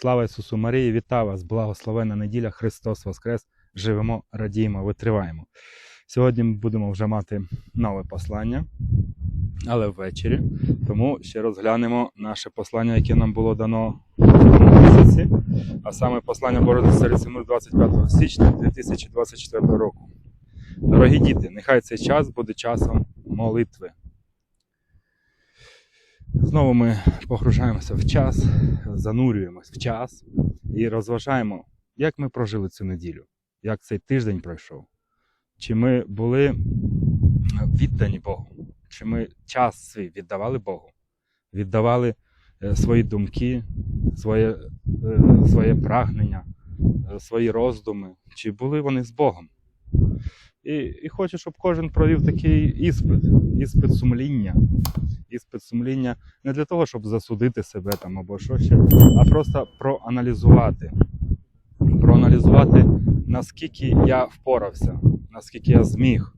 Слава Ісусу Марії, вітаю вас! Благословенна неділя, Христос Воскрес! Живемо, радіємо, витриваємо. Сьогодні ми будемо вже мати нове послання, але ввечері. Тому ще розглянемо наше послання, яке нам було дано в місяці, а саме послання Божої Мир 25 січня 2024 року. Дорогі діти, нехай цей час буде часом молитви. Знову ми погружаємося в час, занурюємось в час і розважаємо, як ми прожили цю неділю, як цей тиждень пройшов. Чи ми були віддані Богу, чи ми час свій віддавали Богу, віддавали е, свої думки, своє, е, своє прагнення, е, свої роздуми, чи були вони з Богом. І, і хочу, щоб кожен провів такий іспит, іспит сумління. Іспит сумління не для того, щоб засудити себе там або що ще, а просто проаналізувати. Проаналізувати, наскільки я впорався, наскільки я зміг,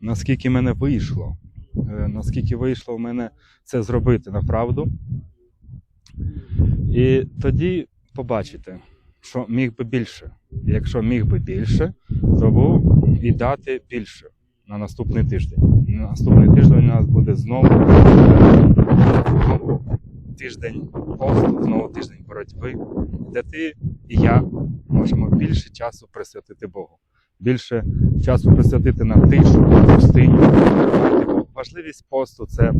наскільки мене вийшло, е, наскільки вийшло в мене це зробити направду. І тоді побачите, що міг би більше. Якщо міг би більше, то був і дати більше на наступний тиждень. На наступний тиждень у нас буде знову, знову тиждень посту, знову тиждень боротьби, де ти і я можемо більше часу присвятити Богу, більше часу присвятити на тишу, на пустиню. Важливість посту це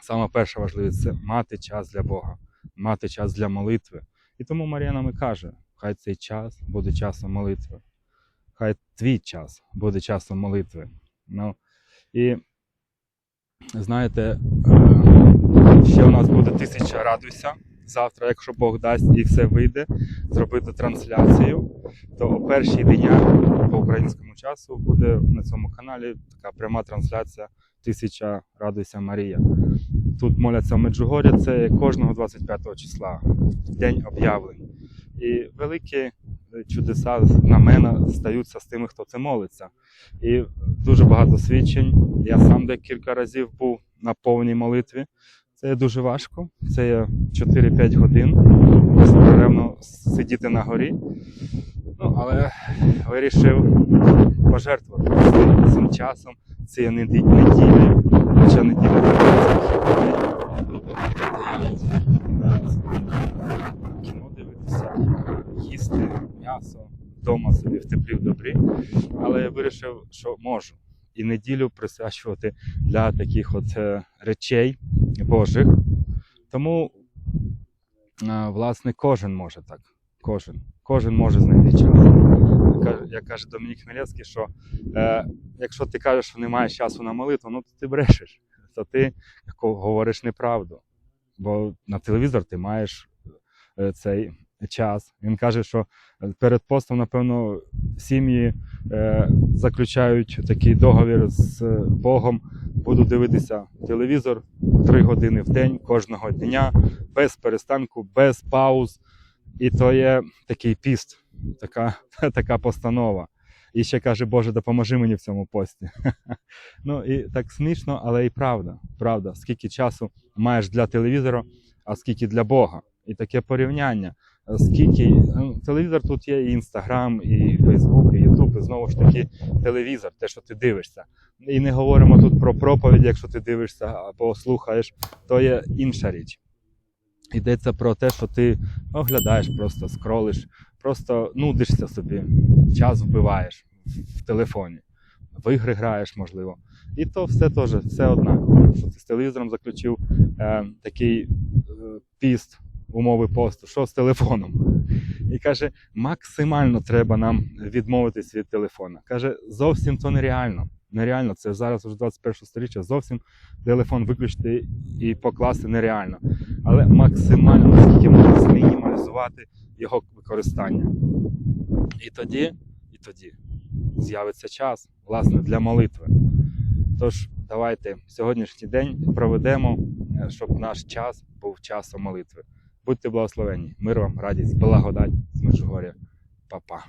саме перша важливість це мати час для Бога, мати час для молитви. І тому Марія нам каже: хай цей час буде часом молитви хай твій час буде часом молитви. Ну, і знаєте, е, ще у нас буде тисяча радуйся завтра, якщо Бог дасть і все вийде, зробити трансляцію, то о першій дня по українському часу буде на цьому каналі така пряма трансляція Тисяча радуйся Марія. Тут моляться в Меджугорі, це кожного 25 числа, день об'явлень. І великі чудеса знамена стаються з тими, хто це молиться. І дуже багато свідчень. Я сам декілька разів був на повній молитві. Це є дуже важко. Це є 4-5 годин. Безперервно сидіти на горі. Ну, але вирішив пожертвувати цим- часом, цією неді- неділею. Хоча неділя м'ясо вдома собі в теплі в добрі. Але я вирішив, що можу і неділю присвячувати для таких от е, речей Божих. Тому, е, власне, кожен може так. Кожен. Кожен може знайти час. Як каже Домінік Хмелецький, що е, якщо ти кажеш, що немає часу на молитву, ну то ти брешеш, то ти говориш неправду. Бо на телевізор ти маєш е, цей час. Він каже, що е, перед постом, напевно, сім'ї е, заключають такий договір з е, Богом. Буду дивитися телевізор три години в день кожного дня, без перестанку, без пауз. І то є такий піст, така, така постанова. І ще каже, Боже, допоможи мені в цьому пості. ну і так смішно, але і правда. Правда, скільки часу маєш для телевізора, а скільки для Бога. І таке порівняння. Скільки ну, телевізор тут є і Інстаграм, і Фейсбук, і Ютуб, і знову ж таки телевізор, те, що ти дивишся. І не говоримо тут про проповідь, якщо ти дивишся або слухаєш, то є інша річ. Йдеться про те, що ти оглядаєш, просто скролиш, просто нудишся собі, час вбиваєш в телефоні, в ігри граєш, можливо. І то все теж, все однаково. Що ти з телевізором заключив е, такий е, піст, умови посту, що з телефоном. І каже, максимально треба нам відмовитись від телефона. Каже, зовсім то нереально. Нереально, це зараз вже 21 сторіччя, зовсім телефон виключити і покласти нереально. Але максимально наскільки можна змінімалізувати його використання. І тоді, і тоді з'явиться час, власне, для молитви. Тож, давайте сьогоднішній день проведемо, е, щоб наш час був часом молитви. Будьте благословенні. Мир вам, радість, благодать з. Па-па.